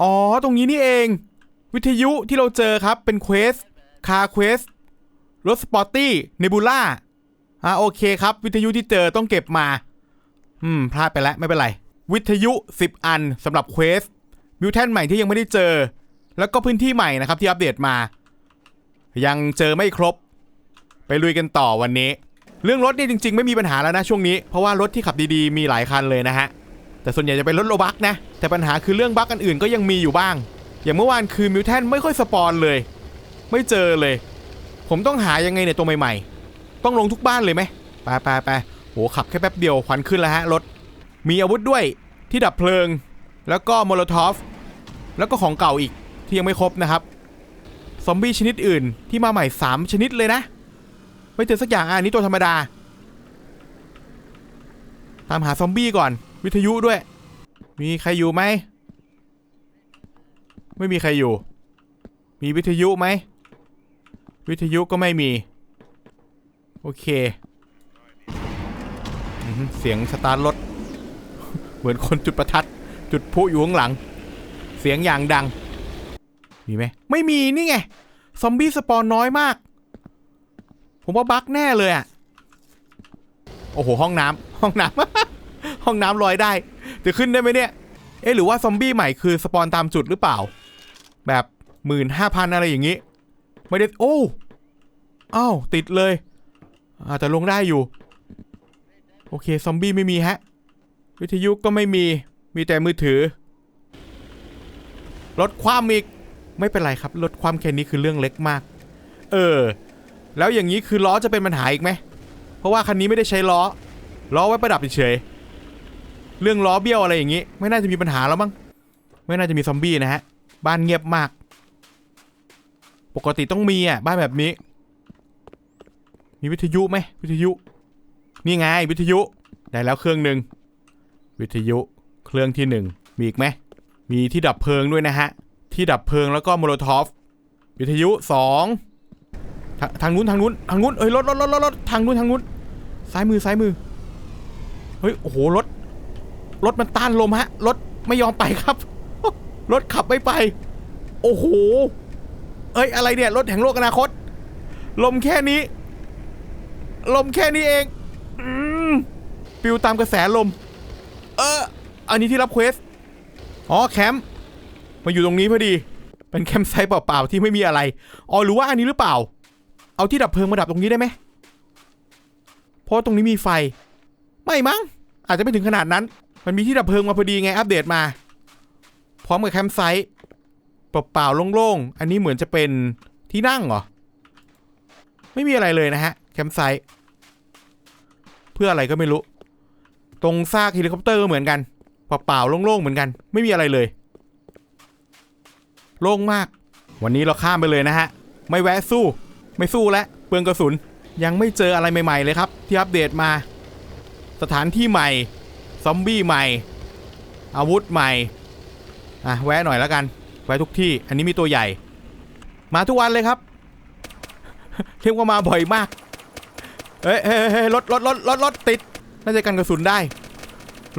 อ๋อ ตรงนี้นี่เอง วิทยุที่เราเจอครับเป็นเควสคาเควสรถสปอร์ตี้เนบูล่าอ่าโอเคครับ วิทยุที่เจอต้องเก็บมา อืม พลาดไปแล้วไม่เป็นไร วิทยุ 10 อันสำหรับเควสมิวแทนใหม่ที่ยังไม่ได้เจอ แล้วก็พื้นที่ใหม่นะครับที่อัปเดตมา ยังเจอไม่ครบ ไปลุยกันต่อวันนี้ เรื่องรถนี่จริง ๆ ไม่มีปัญหาแล้วนะช่วงนี้ เพราะว่ารถที่ขับดีๆ มีหลายคันเลยนะฮะ แต่ส่วนใหญ่จะเป็นรถโลบักนะ แต่ปัญหาคือเรื่องบักอันอื่นก็ยังมีอยู่บ้าง อย่างเมื่อวานคือมิวแทนไม่ค่อยสปอนเลย ไม่เจอเลย ผมต้องหายังไงเนี่ยตัวใหม่ๆ ต้องลงทุกบ้านเลยไหมไปไปไปโหขับแค่แป๊บเดียวควันขึ้นแล้วฮะรถ มีอาวุธด้วยที่ดับเพลิง แล้วก็โมโลทอฟ แล้วก็ของเก่าอีกที่ยังไม่ครบนะครับ ซอมบี้ชนิดอื่นที่มาใหม่ 3 ชนิดเลยนะ ไม่เจอสักอย่างอันนี้ตัวธรรมดา ตามหาซอมบี้ก่อน วิทยุด้วย มีใครอยู่ไหม ไม่มีใครอยู่ มีวิทยุไหม วิทยุก็ไม่มี โอเคอเสียงสตาร์ทรถ เหมือนคนจุดประทัด จุดพุอยู่ข้างหลัง เสียงอย่างดัง มีไหม ไม่มีนี่ไง ซอมบี้สปอนน้อยมาก ผมว่าบั๊กแน่เลยอะโอ้โห ห้องน้ำห้องน้ำ ห้องน้ำลอยได้จะขึ้นได้ไหมเนี่ย เอ๊ะหรือว่าซอมบี้ใหม่คือสปอนตามจุดหรือเปล่า แบบหมื่นห้าพันอะไรอย่างนี้ ไม่ได้โอ้อ้าวติดเลยอาจจะลงได้อยู่ โอเคซอมบี้ไม่มีฮะ วิทยุก็ไม่มีมีแต่มือถือรถความอีกไม่เป็นไรครับรถความแค่นี้คือเรื่องเล็กมาก เออ แล้วอย่างนี้คือล้อจะเป็นปัญหาอีกไหม เพราะว่าคันนี้ไม่ได้ใช้ล้อ ล้อไว้ประดับเฉย เรื่องล้อเบี้ยวอะไรอย่างนี้ ไม่น่าจะมีปัญหาแล้วมั้งไม่น่าจะมีซอมบี้นะฮะ บ้านเงียบมาก ปกติต้องมีอะบ้านแบบนี้ มีวิทยุไหมวิทยุ นี่ไงวิทยุ ได้แล้วเครื่องหนึ่งวิทยุเครื่องที่หนึ่งมีอีกไหมมีที่ดับเพลิงด้วยนะฮะ ที่ดับเพลิงแล้วก็โมโลทอฟวิทยุสองทาทางนู้นทางนู้นทางนู้นเอ้ยรถรถรถรถทางนู้นทางนู้นซ้ายมือซ้ายมือเฮ้ยโอ้โหรถ รถมันต้านลมฮะ รถไม่ยอมไปครับ รถขับไม่ไป โอ้โห เอ้ยอะไรเนี่ย รถแห่งโลกอนาคต ลมแค่นี้ ลมแค่นี้เองอปิวตามกระแสลม เออ อันนี้ที่รับเควส อ๋อแคมป์ มาอยู่ตรงนี้พอดี เป็นแคมป์ไซต์เปล่าๆที่ไม่มีอะไร อ๋อหรือว่าอันนี้หรือเปล่า เอาที่ดับเพลิงมาดับตรงนี้ได้ไหม เพราะตรงนี้มีไฟ ไม่มั้ง อาจจะไม่ถึงขนาดนั้น มันมีที่ดับเพลิงมาพอดีไงอัปเดตมา พร้อมกับแคมป์ไซต์เปล่าๆโล่งๆ อันนี้เหมือนจะเป็นที่นั่งเหรอ ไม่มีอะไรเลยนะฮะ แคมป์ไซต์เพื่ออะไรก็ไม่รู้ ตรงซากเฮลิคอปเตอร์ก็เหมือนกันเปล่าๆโล่งๆเหมือนกัน ไม่มีอะไรเลย โล่งมาก วันนี้เราข้ามไปเลยนะฮะ ไม่แวะสู้ ไม่สู้แล้วเปลืองกระสุน ยังไม่เจออะไรใหม่ๆเลยครับ ที่อัปเดตมา สถานที่ใหม่ ซอมบี้ใหม่ อาวุธใหม่ อะ แวะหน่อยแล้วกัน แวะทุกที่ อันนี้มีตัวใหญ่ มาทุกวันเลยครับ เรียกว่ามาบ่อยมากเฮ้ยเฮ้ยเฮ้ยรถรถรถรถรถติด น่าจะกันกระสุนได้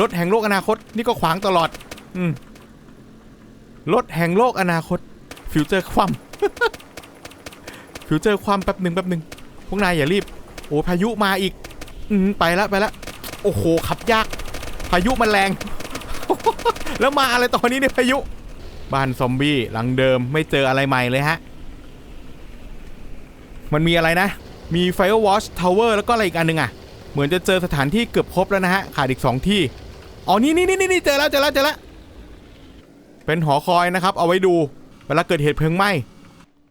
รถแห่งโลกอนาคต นี่ก็ขวางตลอด อืม รถแห่งโลกอนาคต ฟิวเจอร์คว่ำฟิวเจอร์คว่ำแป๊บหนึ่งแป๊บหนึ่งพวกนายอย่ารีบ โอ้พายุมาอีก อืม ไปแล้วไปแล้วโอ้โห ขับยาก พายุมันแรง แล้วมาอะไรตอนนี้เนี่ยพายุ บ้านซอมบี้หลังเดิมไม่เจออะไรใหม่เลยฮะ มันมีอะไรนะ มี Firewatch Tower แล้วก็อะไรอีกอันหนึ่งอะเหมือนจะเจอสถานที่เกือบครบแล้วนะฮะ ขาดอีก 2 ที่ อ๋อ นี่นี่นี่นี่เจอแล้วเจอแล้วเจอแล้วเป็นหอคอยนะครับ เอาไว้ดู เวลาเกิดเหตุเพลิงไหม้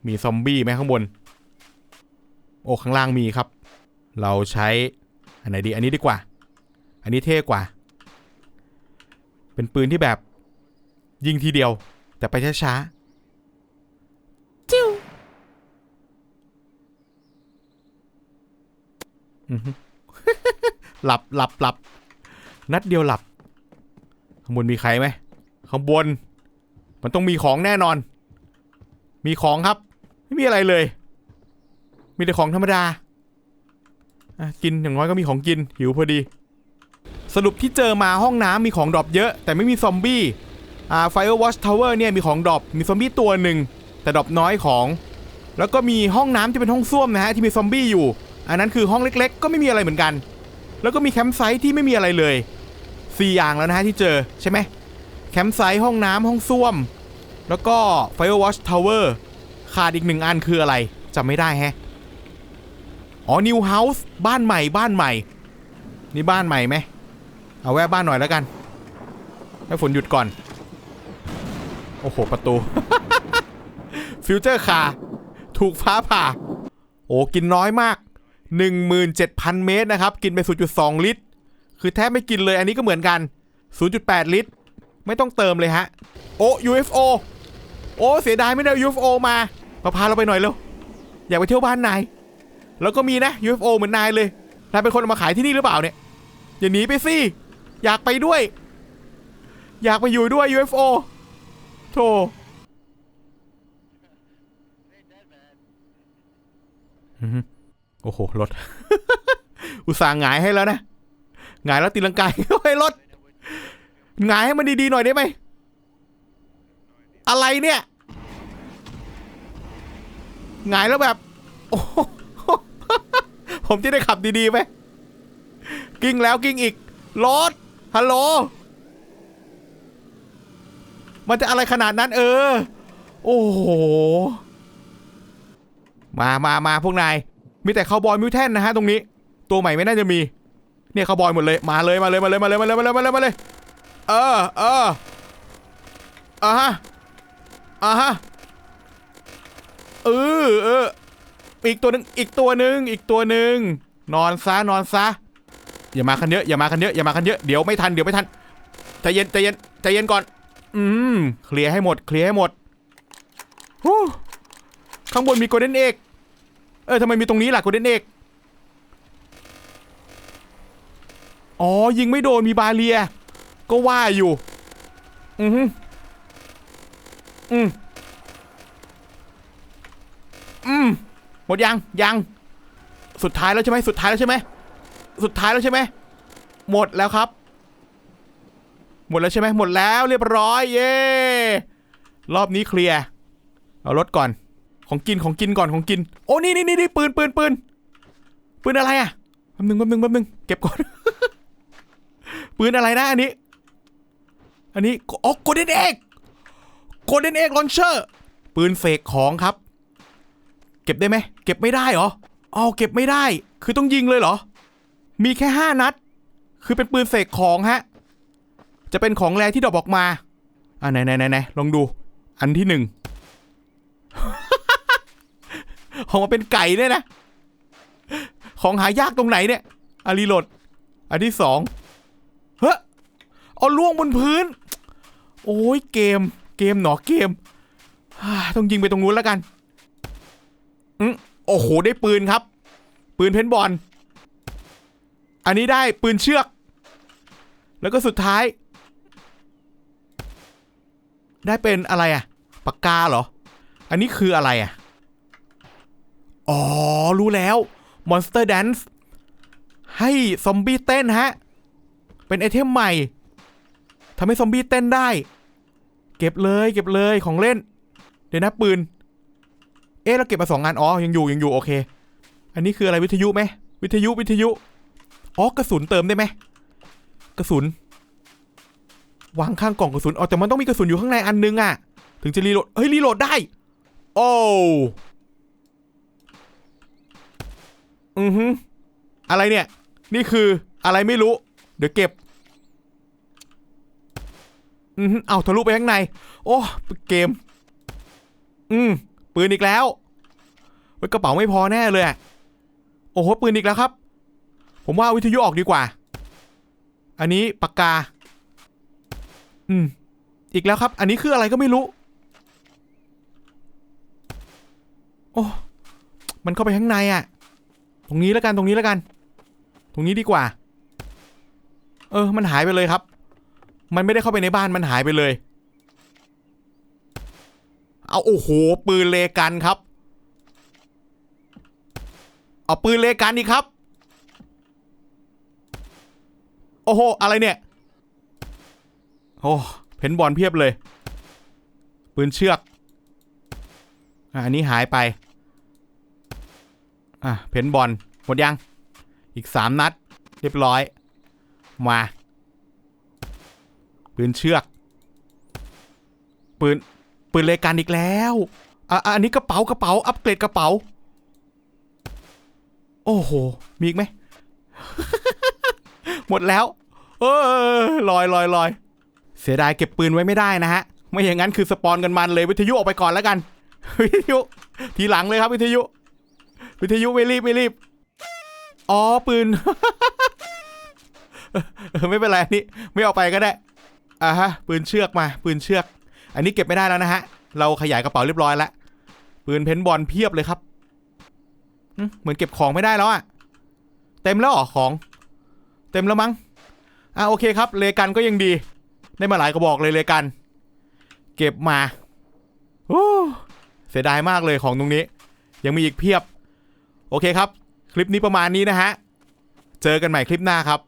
มีซอมบี้ไหมข้างบน โอ้ข้างล่างมีครับ เราใช้อันไหนดี อันนี้ดีกว่า อันนี้เท่กว่า เป็นปืนที่แบบยิงทีเดียว แต่ไปช้าๆจิ้วอือฮึหลับหลับหลับนัดเดียวหลับ ข้างบนมีใครไหมข้างบน มันต้องมีของแน่นอน มีของครับ ไม่มีอะไรเลย มีแต่ของธรรมดาอะกินอย่างน้อยก็มีของกินหิวพอดี สรุปที่เจอมาห้องน้ำมีของดรอปเยอะ แต่ไม่มีซอมบี้อ่า Firewatch Tower เนี่ยมีของดรอปมีซอมบี้ตัวหนึ่งแต่ดรอปน้อยของ แล้วก็มีห้องน้ำที่เป็นห้องส้วมนะฮะที่มีซอมบี้อยู่ อันนั้นคือห้องเล็กๆ ก็ไม่มีอะไรเหมือนกัน แล้วก็มีแคมป์ไซต์ที่ไม่มีอะไรเลยสี่อย่างแล้วนะฮะที่เจอใช่ไหมแคมป์ไซต์ห้องน้ำห้องส้วม แล้วก็ Firewatch Tower ขาดอีกหนึ่งอันคืออะไรจำไม่ได้แฮะอ๋อ New House บ้านใหม่บ้านใหม่ นี่บ้านใหม่ไหม เอาแวะบ้านหน่อยแล้วกัน ให้ฝนหยุดก่อน โอ้โห ประตู ฟิวเจอร์คาถูกฟ้าผ่า โอ้กินน้อยมาก 17,000 เมตรนะครับ กินไป 0.2 ลิตร คือแทบไม่กินเลยอันนี้ก็เหมือนกัน 0.8 ลิตร ไม่ต้องเติมเลยฮะ โอ้ UFO โอ้เสียดายไม่ได้ UFO มามาพาเราไปหน่อยเร็ว อยากไปเที่ยวบ้านนาย แล้วก็มีนะ UFO เหมือนนายเลยนายเป็นคนเอามาขายที่นี่หรือเปล่าเนี่ยอย่าหนีไปสิ อยากไปด้วย อยากไปอยู่ด้วย UFO โธ่โอ้โห รถ อุตส่าห์หงายให้แล้วนะ หงายแล้วตีลังกายให้รถ หงายให้มันดีๆหน่อยได้ไหม อะไรเนี่ย หงายแล้วแบบ โอ้โหผมจะได้ขับดีๆไหมกิ้งแล้วกิ้งอีก รถ ฮัลโหล มันจะอะไรขนาดนั้น เออ โอ้โห มามามาพวกนาย มีแต่คาวบอยมิวแทนนะฮะตรงนี้ ตัวใหม่ไม่น่าจะมี เนี่ยคาวบอยหมดเลย มาเลยมาเลยมาเลยมาเลยมาเลยมาเลยมาเลยมาเลย เออเอออะฮะอะฮะเออเอออีกตัวหนึ่งอีกตัวหนึ่งอีกตัวหนึ่งนอนซะนอนซะ อย่ามากันเยอะอย่ามากันเยอะอย่ามากันเยอะเดี๋ยวไม่ทันเดี๋ยวไม่ทันใจเย็นใจเย็นใจเย็นก่อน อืมเคลียร์ให้หมดเคลียร์ให้หมดฮู้ข้างบนมีโกลเด้นเอกเออทำไมมีตรงนี้ล่ะโกลเด้นเอกอ๋อยิงไม่โดนมีบาเลีย ก็ว่าอยู่ อือฮึอืมอืมหมดยังยัง สุดท้ายแล้วใช่ไหมสุดท้ายแล้วใช่ไหม สุดท้ายแล้วใช่ไหม หมดแล้วครับ หมดแล้วใช่ไหมหมดแล้วเรียบร้อย เย่รอบนี้เคลียร์ เอารถก่อน ของกินของกินก่อนของกิน โอ้นี่นี่นี่นี่ปืนปืนปืนปืนอะไรอะแป๊บนึงแป๊บนึงแป๊บนึงเก็บก่อน ปืนอะไรนะอันนี้ อันนี้โอ้โกลเด้นเอกโกลเด้นเอกลอนเชอร์ปืนเสกของครับ เก็บได้ไหมเก็บไม่ได้เหรออ๋อเก็บไม่ได้ คือต้องยิงเลยเหรอ มีแค่ห้านัด คือเป็นปืนเสกของฮะ จะเป็นของแรที่ดรอปออกมา อ่าไหนไหนไหนไหนลองดู อันที่หนึ่งของมาเป็นไก่เนี่ยนะ ของหายากตรงไหนเนี่ยอารีโหลด อันที่สองเฮ้ยเอาล่วงบนพื้น โอ้ยเกม เกมหนอเกมฮ่าต้องยิงไปตรงนู้นแล้วกันอืมโอ้โห ได้ปืนครับ ปืนเพนบอล อันนี้ได้ปืนเชือก แล้วก็สุดท้าย ได้เป็นอะไรอะปากกาเหรอ อันนี้คืออะไรอะอ๋อ รู้แล้ว Monster Dance ให้ซอมบี้เต้นฮะ เป็นไอเทมใหม่ทำให้ซอมบี้เต้นได้ เก็บเลยเก็บเลยของเล่น เดี๋ยวนะปืน เอ๊ะเราเก็บมาสองงานอ๋อยังอยู่ยังอยู่โอเค อันนี้คืออะไรวิทยุไหมวิทยุวิทยุ อ๋อกระสุนเติมได้ไหมกระสุน วางข้างกล่องกระสุนอ๋อแต่มันต้องมีกระสุนอยู่ข้างในอันนึงอะถึงจะรีโหลดเฮ้ยรีโหลดได้ โอ้อือฮึอะไรเนี่ย นี่คืออะไรไม่รู้ เดี๋ยวเก็บ อือฮึเอาทะลุไปข้างใน โอ้เกม อืมปืนอีกแล้วเฮ้กระเป๋าไม่พอแน่เลยโอ้โหปืนอีกแล้วครับ ผมว่าวิทยุออกดีกว่า อันนี้ปากกา อืม อีกแล้วครับ อันนี้คืออะไรก็ไม่รู้ โอ้ มันเข้าไปข้างในอะตรงนี้แล้วกัน ตรงนี้แล้วกัน ตรงนี้ดีกว่า เออ มันหายไปเลยครับ มันไม่ได้เข้าไปในบ้าน มันหายไปเลย เอาโอ้โห ปืนเลกันครับ เอาปืนเลกันอีกครับ โอ้โห อะไรเนี่ย โอ้เพนบอลเพียบเลย ปืนเชือก อันนี้หายไป อะ เพนบอลหมดยัง อีกสามนัด เรียบร้อย มา ปืนเชือก ปืน ปืนเลกันอีกแล้วอะอะ อันนี้กระเป๋ากระเป๋า อัปเกรดกระเป๋า โอ้โห มีอีกไหม หมดแล้ว เออลอยลอยลอยเสียดายเก็บปืนไว้ไม่ได้นะฮะ ไม่อย่างนั้นคือสปอนกันมันเลยวิทยุออกไปก่อนแล้วกัน วิทยุ ทีหลังเลยครับวิทยุ วิทยุไม่รีบไม่รีบ อ๋อปืนเออไม่เป็นไรนนี้ไม่เอาไปก็ได้ อ่าฮะ ปืนเชือกมา ปืนเชือก อันนี้เก็บไม่ได้แล้วนะฮะ เราขยายกระเป๋าเรียบร้อยแล้ว ปืนเพนบอลเพียบเลยครับ เหมือนเก็บของไม่ได้แล้วอะเต็มแล้วเหรอของ เต็มแล้วมั้งอะโอเคครับเลกันก็ยังดี ได้มาหลายกระบอกเลยเลกัน เก็บมาโอ้เสียดายมากเลยของตรงนี้ ยังมีอีกเพียบ โอเคครับ คลิปนี้ประมาณนี้นะฮะ เจอกันใหม่คลิปหน้าครับ